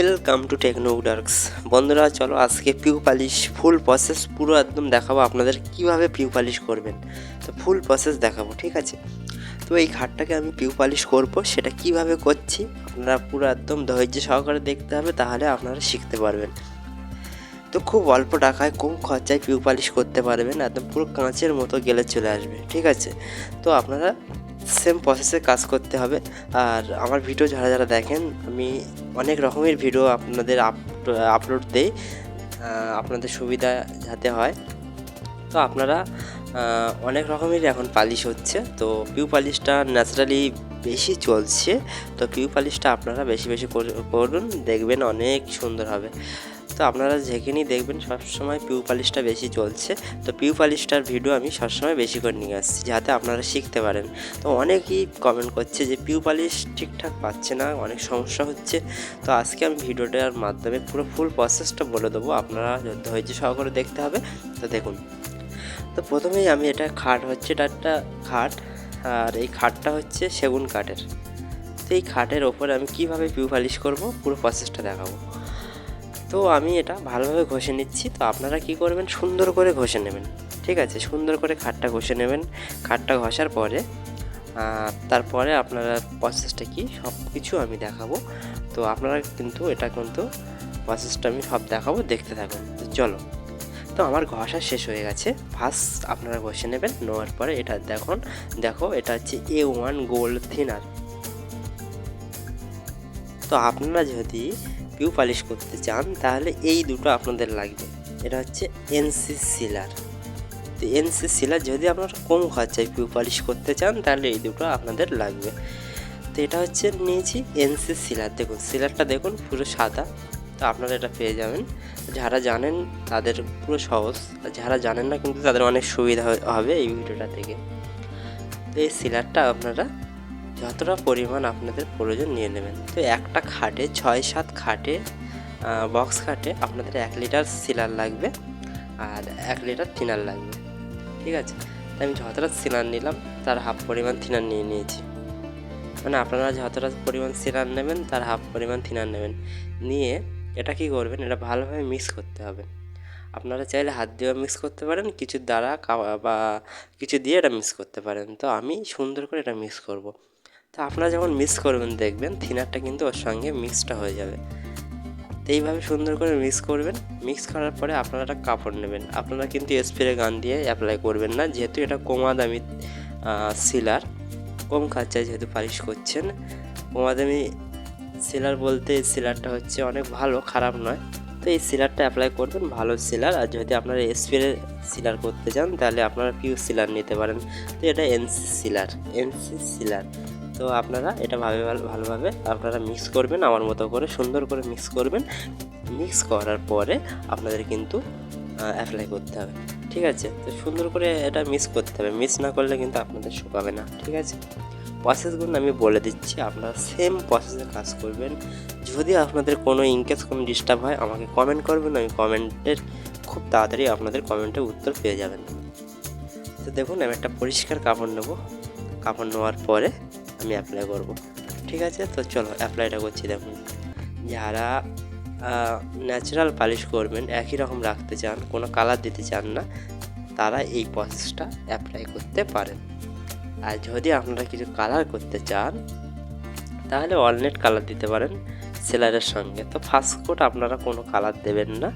Welcome to techno ডার্কস বন্ধুরা, চলো আজকে পিউ পালিশ ফুল প্রসেস পুরো একদম দেখাবো আপনাদের কীভাবে পিউ পালিশ করবেন। তো ফুল প্রসেস দেখাবো, ঠিক আছে? তো এই খাটটাকে আমি পিউ পালিশ করব, সেটা কীভাবে করছি আপনারা পুরো একদম ধৈর্য সহকারে দেখতে হবে, তাহলে আপনারা শিখতে পারবেন। তো খুব অল্প টাকায় কম খরচায় পিউ পালিশ করতে পারবেন, একদম পুরো কাঁচের মতো গেলে চলে আসবে, ঠিক আছে? তো আপনারা সেম প্রসেসে কাজ করতে হবে। আর আমার ভিডিও যারা যারা দেখেন, আমি অনেক রকমের ভিডিও আপনাদের আপলোড দেই আপনাদের সুবিধা যাতে হয়। তো আপনারা অনেক রকমেরই এখন পালিশ হচ্ছে। তো পিউ পালিশটা ন্যাচারালি বেশি চলছে। তো পিউ পালিশটা আপনারা বেশি বেশি কর- করুন, দেখবেন অনেক সুন্দর হবে। তো আপনারা যেখানেই দেখবেন সবসময় পিউ পালিশটা বেশি চলছে। তো পিউ পালিশটার ভিডিও আমি সবসময় বেশি করে নিয়ে আসছি যাতে আপনারা শিখতে পারেন। তো অনেকেই কমেন্ট করছে যে পিউ পালিশ ঠিকঠাক পাচ্ছে না, অনেক সমস্যা হচ্ছে। তো আজকে আমি ভিডিওটার মাধ্যমে পুরো ফুল প্রসেসটা বলে দেবো। আপনারা ধৈর্য সহকারে দেখতে হবে, তো দেখুন। তো প্রথমেই আমি এটা খাট হচ্ছে, এটা একটা খাট, আর এই খাটটা হচ্ছে সেগুন কাঠের। তো এই খাটের ওপরে আমি কীভাবে পিউ পালিশ করব, পুরো প্রসেসটা দেখাবো। তো আমি এটা ভালোভাবে ঘষে নিচ্ছি। তো আপনারা কি করবেন? সুন্দর করে ঘষে নেবেন। ঠিক আছে? সুন্দর করে খাটটা ঘষে নেবেন। খাটটা ঘষার পরে তারপরে আপনারা প্রসেসটা কি? সব কিছু আমি দেখাবো। তো আপনারা কিন্তু এটা কিন্তু প্রসেসটা আমি সব দেখাবো। দেখতে থাকুন। চলো। তো আমার ঘষা শেষ হয়ে গেছে। ফার্স্ট আপনারা ঘষে নেবেন। নেওয়ার পরে এটা দেখুন। দেখো, এটা হচ্ছে এ ওয়ান গোল্ড থিনার তো আপনারা যদি পিউ পালিশ করতে চান, তাহলে এই দুটো আপনাদের লাগবে। এটা হচ্ছে এনসি সিলার তো এনসি সিলার যদি আপনারা কম খরচায় পিউ পালিশ করতে চান, তাহলে এই দুটো আপনাদের লাগবে। তো এটা হচ্ছে নিয়েছি এনসি সিলার দেখুন সিলারটা দেখুন, পুরো সাদা। তো আপনারা এটা পেয়ে যাবেন। যারা জানেন, তাদের পুরো সহজ। আর যারা জানেন না, কিন্তু তাদের অনেক সুবিধা হবে এই ভিডিওটা থেকে তো এই সিলারটা আপনারা যতটা পরিমাণ আপনাদের প্রয়োজন নিয়ে নেবেন। তো একটা খাটে, ছয় সাত খাটে বক্স খাটে আপনাদের এক লিটার সিলার লাগবে আর এক লিটার থিনার লাগবে। ঠিক আছে? তো আমি যতটা সিলার নিলাম, তার হাফ পরিমাণ থিনার নিয়ে নিয়েছি। মানে আপনারা যতটা পরিমাণ সিলার নেবেন, তার হাফ পরিমাণ থিনার নেবেন। নিয়ে এটা কি করবেন, এটা ভালোভাবে মিক্স করতে হবে। আপনারা চাইলে হাত দিয়েও মিক্স করতে পারেন, কিছু দ্বারা বা কিছু দিয়ে এটা মিক্স করতে পারেন। তো আমি সুন্দর করে এটা মিক্স করব। তো আপনারা যখন মিক্স করবেন, দেখবেন থিনারটা কিন্তু ওর সঙ্গে মিক্সটা হয়ে যাবে। তো এইভাবে সুন্দর করে মিক্স করবেন। মিক্স করার পরে আপনারা একটা কাপড় নেবেন। আপনারা কিন্তু স্প্রে গান দিয়ে অ্যাপ্লাই করবেন না। যেহেতু এটা কমা দামি সিলার কম খরচায় যেহেতু পালিশ করছেন। কমা দামি সিলার বলতে এই সিলারটা হচ্ছে অনেক ভালো, খারাপ নয়। তো এই সিলারটা অ্যাপ্লাই করবেন, ভালো সিলার আর যদি আপনারা স্প্রে সিলার করতে চান, তাহলে আপনারা পিউ সিলার নিতে পারেন। তো এটা এনসি সিলার এনসি সিলার তো আপনারা এটা ভাবে ভালো- ভালোভাবে আপনারা মিক্স করবেন, আমার মতো করে সুন্দর করে মিক্স করবেন। মিক্স করার পরে আপনাদের কিন্তু অ্যাপ্লাই করতে হবে। ঠিক আছে? তো সুন্দর করে এটা মিক্স করতে হবে। মিক্স না করলে কিন্তু আপনাদের শুকাবে না। ঠিক আছে? প্রসেসগুলো আমি বলে দিচ্ছি। আপনারা সেম প্রসেসে কাজ করবেন। যদি আপনাদের কোনো ইনকেস কোনো ডিস্টার্ব হয়, আমাকে কমেন্ট করবেন। আমি কমেন্টের খুব তাড়াতাড়ি আপনাদের কমেন্টের উত্তর পেয়ে যাবেন। তো দেখুন, আমি একটা পরিষ্কার কাপড় নেব। কাপড় নেওয়ার পরে আমি অ্যাপ্লাই করব। ঠিক আছে? তো চলো অ্যাপ্লাইটা করছি দেখুন যারা ন্যাচারাল পালিশ করবেন, একই রকম রাখতে চান, কোনো কালার দিতে চান না, তারা এই প্রসেসটা অ্যাপ্লাই করতে পারেন। আর যদি আপনারা কিছু কালার করতে চান, তাহলে অলনেট কালার দিতে পারেন সেলারের সঙ্গে। তো ফার্স্ট কোট আপনারা কোনো কালার দেবেন না।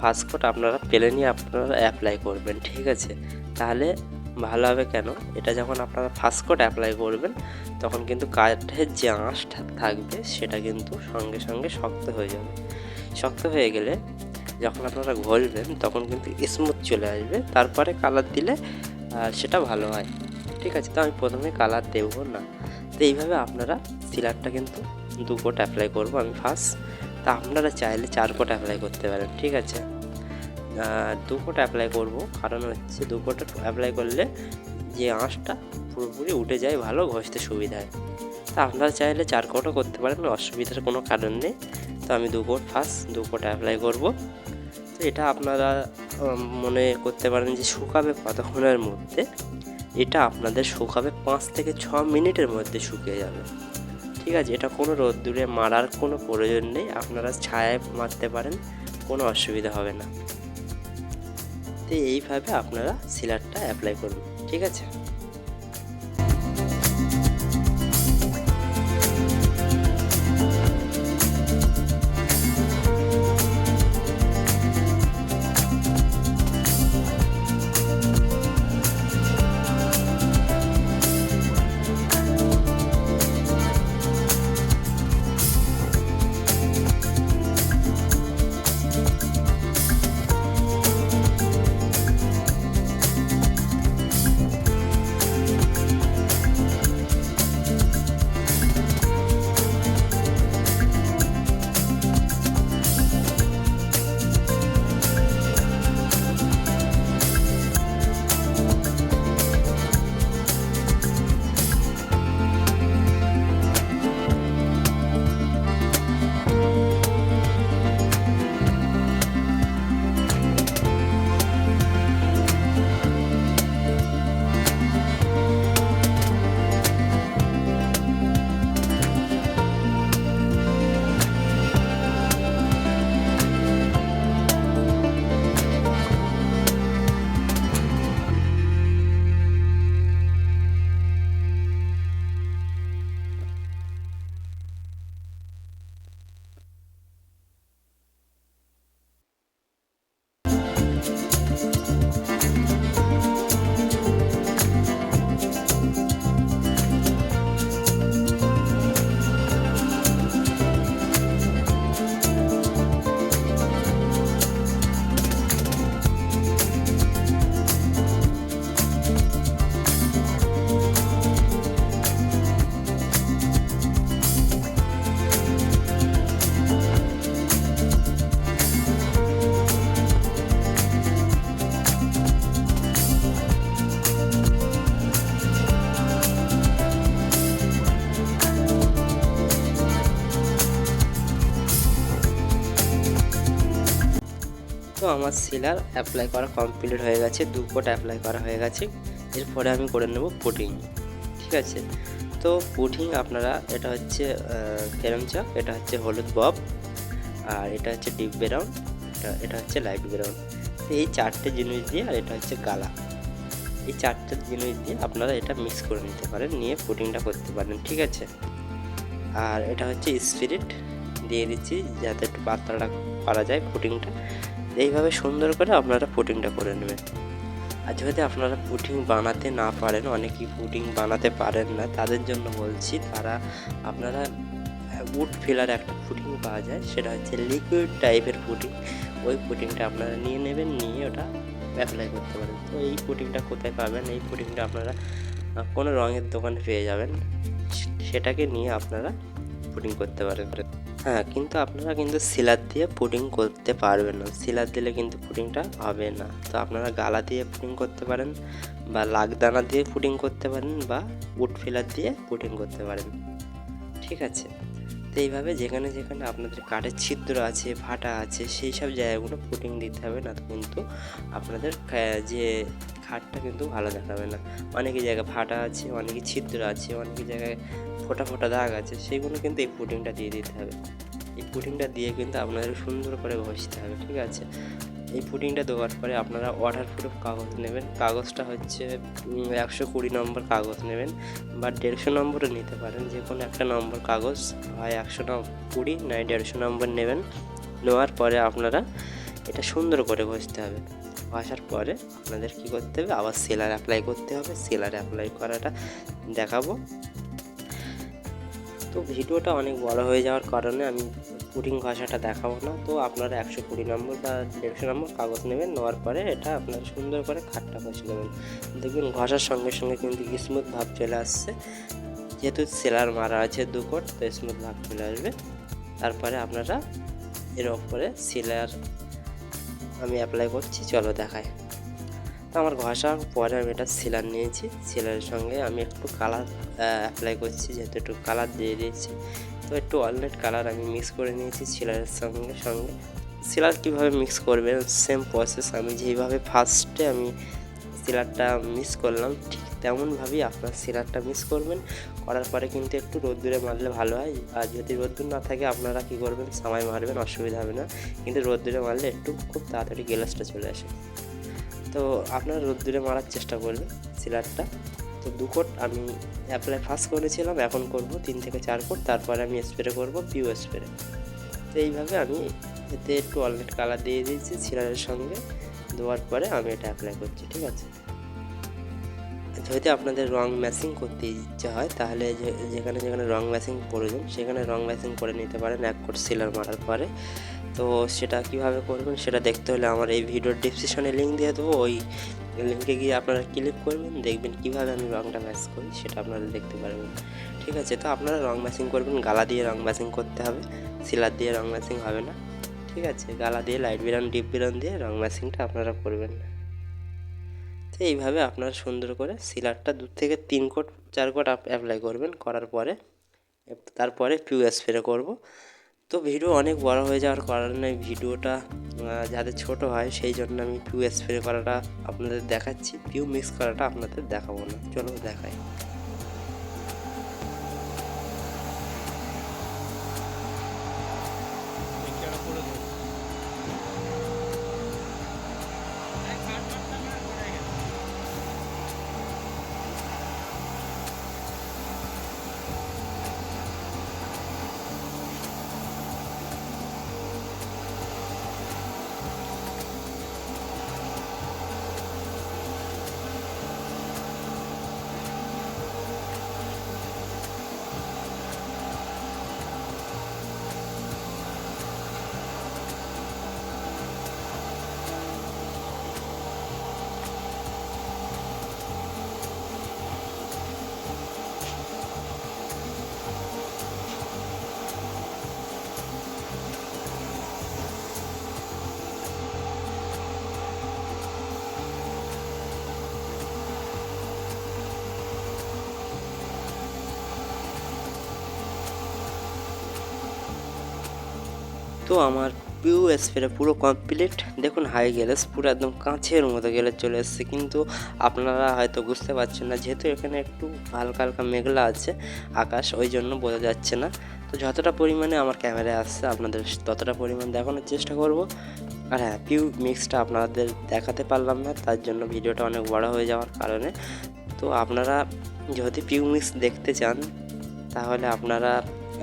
ফার্স্ট কোট আপনারা পেলে নিয়ে আপনারা অ্যাপ্লাই করবেন, ঠিক আছে? তাহলে ভালো হবে কেন? এটা যখন আপনারা ফার্স্ট কোট অ্যাপ্লাই করবেন, তখন কিন্তু কাঠের যে আঁশটা থাকবে, সেটা কিন্তু সঙ্গে সঙ্গে শক্ত হয়ে যাবে। শক্ত হয়ে গেলে যখন আপনারা ঘষবেন, তখন কিন্তু স্মুথ চলে আসবে। তারপরে কালার দিলে সেটা ভালো হয়। ঠিক আছে? তো আমি প্রথমে কালার দেবো না। তো এইভাবে আপনারা সিলারটা কিন্তু দু কোট অ্যাপ্লাই করব আমি ফার্স্ট তা আপনারা চাইলে চার কোট অ্যাপ্লাই করতে পারেন। ঠিক আছে? দু কোট অ্যাপ্লাই করব। কারণ হচ্ছে দু কোট অ্যাপ্লাই করলে যে আঁশটা পুরোপুরি উঠে যায়, ভালো ঘষতে সুবিধা হয়। তা আপনারা চাইলে চার কোটও করতে পারেন, অসুবিধার কোনো কারণ নেই। তো আমি দু কোট ফার্স্ট দু কোট অ্যাপ্লাই করব। তো এটা আপনারা মনে করতে পারেন যে শুকাবে কতক্ষণের মধ্যে। এটা আপনাদের শুকাবে পাঁচ থেকে ছ মিনিটের মধ্যে শুকিয়ে যাবে। ঠিক আছে, এটা কোনো রোদ্দুরে মারার কোনো প্রয়োজন নেই। আপনারা ছায়ায় মারতে পারেন, কোনো অসুবিধা হবে না। তো এইভাবে আপনারা সিলারটা অ্যাপ্লাই করুন ঠিক আছে? আমার সিলার অ্যাপ্লাই করা কমপ্লিট হয়ে গেছে, দু কোট অ্যাপ্লাই করা হয়ে গেছে। এরপরে আমি করে নেব পুটিং ঠিক আছে? তো পুটিং আপনারা, এটা হচ্ছে কেরম চক এটা হচ্ছে হলুদ বব, আর এটা হচ্ছে ডিপ ব্রাউন এটা এটা হচ্ছে লাইট ব্রাউন এই চারটে জিনিস দিয়ে, আর এটা হচ্ছে গালা। এই চারটে জিনিস দিয়ে আপনারা এটা মিক্স করে নিতে পারেন, নিয়ে পুটিংটা করতে পারেন, ঠিক আছে? আর এটা হচ্ছে স্পিরিট দিয়ে দিচ্ছি যাতে একটু পাতলাটা করা যায় পুটিংটা এইভাবে সুন্দর করে আপনারা পুটিংটা করে নেবেন। আর যদি আপনারা পুটিং বানাতে না পারেন, অনেকেই পুটিং বানাতে পারেন না, তাদের জন্য বলছি তারা আপনারা উড ফিলার একটা পুটিং পাওয়া যায়, সেটা হচ্ছে লিকুইড টাইপের পুটিং ওই পুটিংটা আপনারা নিয়ে নেবেন, নিয়ে ওটা অ্যাপ্লাই করতে পারেন। তো এই পুটিংটা কোথায় পাবেন? এই পুটিংটা আপনারা কোনো রঙের দোকানে পেয়ে যাবেন। সেটাকে নিয়ে আপনারা পুটিং করতে পারেন। হ্যাঁ কিন্তু আপনারা কিন্তু সিলার দিয়ে পুডিং করতে পারবেন না। সিলার দিলে কিন্তু পুডিংটা হবে না। তো আপনারা গালা দিয়ে পুডিং করতে পারেন বা লাগদানা দিয়ে পুডিং করতে পারেন বা উড ফিলার দিয়ে পুডিং করতে পারেন। ঠিক আছে? তো এইভাবে যেখানে যেখানে আপনাদের কাঠের ছিদ্র আছে ফাটা আছে, সেই সব জায়গাগুলো পুটিং দিতে হবে না। তো কিন্তু আপনাদের যে খাটটা কিন্তু ভালো দেখাবে না। অনেকে জায়গায় ফাটা আছে অনেকে ছিদ্র আছে অনেকে জায়গায় ফোটা ফোটা দাগ আছে সেইগুলো কিন্তু এই পুটিংটা দিয়ে দিতে হবে। এই পুটিংটা দিয়ে কিন্তু আপনাদের সুন্দর করে ঘষতে হবে, ঠিক আছে? এই পুটিংটা দেওয়ার পরে আপনারা ওয়াটার প্রুফ কাগজ নেবেন। কাগজটা হচ্ছে একশো কুড়ি নম্বর কাগজ নেবেন বা দেড়শো নম্বরও নিতে পারেন। যে কোনো একটা নম্বর কাগজ হয় একশো কুড়ি নয় দেড়শো নম্বর নেবেন। নেওয়ার পরে আপনারা এটা সুন্দর করে ঘষতে হবে। ঘষার পরে আপনাদের কী করতে হবে? আবার সেলার অ্যাপ্লাই করতে হবে। সেলার অ্যাপ্লাই করাটা দেখাবো। তো ভিডিওটা অনেক বড় হয়ে যাওয়ার কারণে আমি পুটিং ঘষাটা দেখাবো না। তো আপনারা একশো কুড়ি নম্বর বা দেড়শো নম্বর কাগজ নেবেন, নেওয়ার পরে এটা আপনারা সুন্দর করে খাটটা ঘষে নেবেন। দেখবেন ঘষার সঙ্গে সঙ্গে কিন্তু স্মুথ ভাব চলে আসছে। যেহেতু সেলার মারা আছে দু কোট, তো স্মুথ ভাব চলে আসবে। তারপরে আপনারা এর ওপরে সিলার আমি অ্যাপ্লাই করছি, চলো দেখায় তো আমার ঘষা পরে আমি এটা সিলার নিয়েছি সিলারের সঙ্গে আমি একটু কালার অ্যাপ্লাই করছি, যেহেতু একটু কালার দিয়ে দিয়েছি। তো একটু অলরেড কালার আমি মিক্স করে নিয়েছি সিলারের সঙ্গে সঙ্গে। সিলার কীভাবে মিক্স করবেন? সেম প্রসেস আমি যেইভাবে ফার্স্টে আমি সিলারটা মিক্স করলাম, ঠিক তেমনভাবেই আপনার সিলারটা মিক্স করবেন। করার পরে কিন্তু একটু রোদ্দুরে মারলে ভালো হয়। আর যদি রোদ্দুর না থাকে, আপনারা কী করবেন? সামাই মারবেন, অসুবিধা হবে না। কিন্তু রোদ্দুরে মারলে একটু খুব তাড়াতাড়ি গ্লাসটা চলে আসে। তো আপনারা রোদ্দুরে মারার চেষ্টা করবেন সিলারটা তো দু কোট আমি অ্যাপ্লাই ফার্স্ট করেছিলাম, এখন করব তিন থেকে চার কোট। তারপরে আমি স্প্রে করব পিউ স্প্রে তো এইভাবে আমি এতে একটু অলরেড কালার দিয়ে দিয়েছি সিলারের সঙ্গে। দেওয়ার পরে আমি এটা অ্যাপ্লাই করছি, ঠিক আছে? যদি আপনাদের রং ম্যাচিং করতে ইচ্ছা হয়, তাহলে যেখানে যেখানে রং ম্যাচিং প্রয়োজন, সেখানে রং ম্যাচিং করে নিতে পারেন, এক কোট সিলার মারার পরে। তো সেটা কীভাবে করবেন, সেটা দেখতে হলে আমার এই ভিডিওর ডিসক্রিপশনে লিঙ্ক দিয়ে দেবো, ওই লিঙ্কে গিয়ে আপনারা ক্লিক করবেন, দেখবেন কীভাবে আমি রংটা ম্যাচ করি, সেটা আপনারা দেখতে পারবেন। ঠিক আছে, তো আপনারা রং ম্যাচিং করবেন, গালা দিয়ে রং ম্যাচিং করতে হবে সিলার দিয়ে রং ম্যাচিং হবে না। ঠিক আছে, গালা দিয়ে লাইট বিরান ডিপ বিরান দিয়ে রং ম্যাচিংটা আপনারা করবেন তো এইভাবে আপনারা সুন্দর করে সিলারটা দু থেকে তিন কোট, চার কোট অ্যাপ্লাই করবেন। করার পরে, তারপরে পিউ স্প্রে করব। তো ভিডিও অনেক বড় হয়ে যাওয়ার কারণে ভিডিওটা যাতে ছোট হয়, সেই জন্য আমি পিউ স্প্রে করাটা আপনাদের দেখাচ্ছি। পিউ মিক্স করাটা আপনাদের দেখাবো না। চলো দেখাই। তো আমার পিউ স্প্রে পুরো কমপ্লিট দেখুন হাই গ্যালেস পুরো একদম কাঁচের মতো গেলে চলে এসছে। কিন্তু আপনারা হয়তো বুঝতে পারছেন না, যেহেতু এখানে একটু হালকা হালকা মেঘলা আছে, আকাশ ওই জন্য বোঝা যাচ্ছে না। তো যতটা পরিমাণে আমার ক্যামেরায় আসছে, আপনাদের ততটা পরিমাণ দেখানোর চেষ্টা করব। আর হ্যাঁ পিউ মিক্সটা আপনাদের দেখাতে পারলাম না, তার জন্য ভিডিওটা অনেক বড় হয়ে যাওয়ার কারণে। তো আপনারা যদি পিউ মিক্স দেখতে চান, তাহলে আপনারা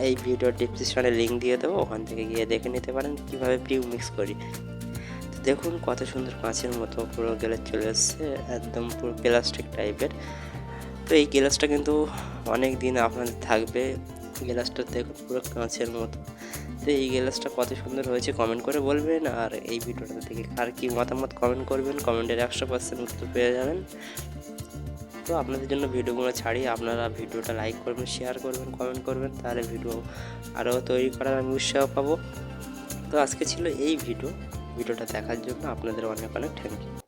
এই ভিডিওর ডিসক্রিপশনে লিঙ্ক দিয়ে দেবো, ওখান থেকে গিয়ে দেখে নিতে পারেন কীভাবে প্রিউ মিক্স করি। তো দেখুন কত সুন্দর কাঁচের মতো পুরো গ্লাস চলে এসছে, একদম পুরো প্লাস্টিক টাইপের তো এই গ্লাসটা কিন্তু অনেক দিন আপনাদের থাকবে গ্লাসটা দেখুন পুরো কাঁচের মতো। তো এই গ্লাসটা কত সুন্দর হয়েছে কমেন্ট করে বলবেন, আর এই ভিডিওটা থেকে কার কী মতামত কমেন্ট করবেন কমেন্টের একশো পার্সেন্ট উত্তর পেয়ে যাবেন। তো আপনাদের জন্য ভিডিওগুলো ছাড়ি। আপনারা ভিডিওটা লাইক করবেন শেয়ার করবেন কমেন্ট করবেন, তাহলে ভিডিও আরও তৈরি করার আমি উৎসাহ পাবো। তো আজকে ছিল এই ভিডিও। ভিডিওটা দেখার জন্য আপনাদের অনেক অনেক থ্যাংক ইউ